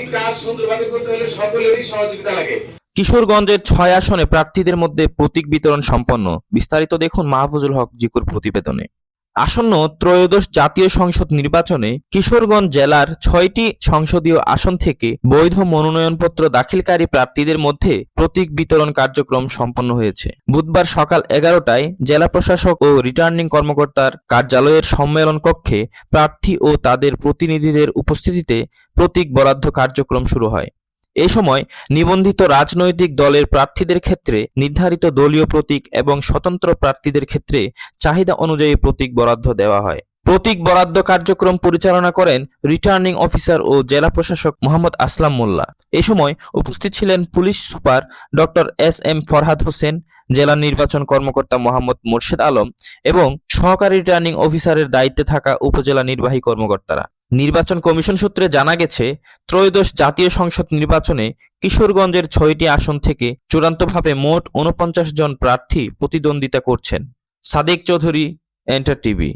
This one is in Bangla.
একটি কাজ সুন্দরভাবে করতে হলে সকলেরই সহযোগিতা লাগে। কিশোরগঞ্জের ছয় আসনে প্রার্থীদের মধ্যে প্রতীক বিতরণ সম্পন্ন। বিস্তারিত দেখুন মাহফুজুল হক জিকুর প্রতিবেদনে। আসন্ন ত্রয়োদশ জাতীয় সংসদ নির্বাচনে কিশোরগঞ্জ জেলার ছয়টি সংসদীয় আসন থেকে বৈধ মনোনয়নপত্র দাখিলকারী প্রার্থীদের মধ্যে প্রতীক বিতরণ কার্যক্রম সম্পন্ন হয়েছে। বুধবার সকাল এগারোটায় জেলা প্রশাসক ও রিটার্নিং কর্মকর্তার কার্যালয়ের সম্মেলন কক্ষে প্রার্থী ও তাদের প্রতিনিধিদের উপস্থিতিতে প্রতীক বরাদ্দ কার্যক্রম শুরু হয়। এ সময় নিবন্ধিত রাজনৈতিক দলের প্রার্থীদের ক্ষেত্রে নির্ধারিত দলীয় প্রতীক এবং স্বতন্ত্র প্রার্থীদের ক্ষেত্রে চাহিদা অনুযায়ী প্রতীক বরাদ্দ দেওয়া হয়। প্রতীক বরাদ্দ কার্যক্রম পরিচালনা করেন রিটার্নিং অফিসার ও জেলা প্রশাসক মোহাম্মদ আসলাম মোল্লা। এ সময় উপস্থিত ছিলেন police super doctor S M Farhad Hossain, জেলা নির্বাচন কর্মকর্তা মোহাম্মদ মোর্শেদ আলম এবং সহকারী রিটার্নিং অফিসারের দায়িত্বে থাকা উপজেলা নির্বাহী কর্মকর্তারা। নির্বাচন কমিশন সূত্রে জানা গেছে, ত্রয়োদশ জাতীয় সংসদ নির্বাচনে কিশোরগঞ্জের ছয়টি আসন থেকে চূড়ান্তভাবে মোট উনপঞ্চাশ জন প্রার্থী প্রতিদ্বন্দ্বিতা করছেন। Sadek Chowdhury enter TV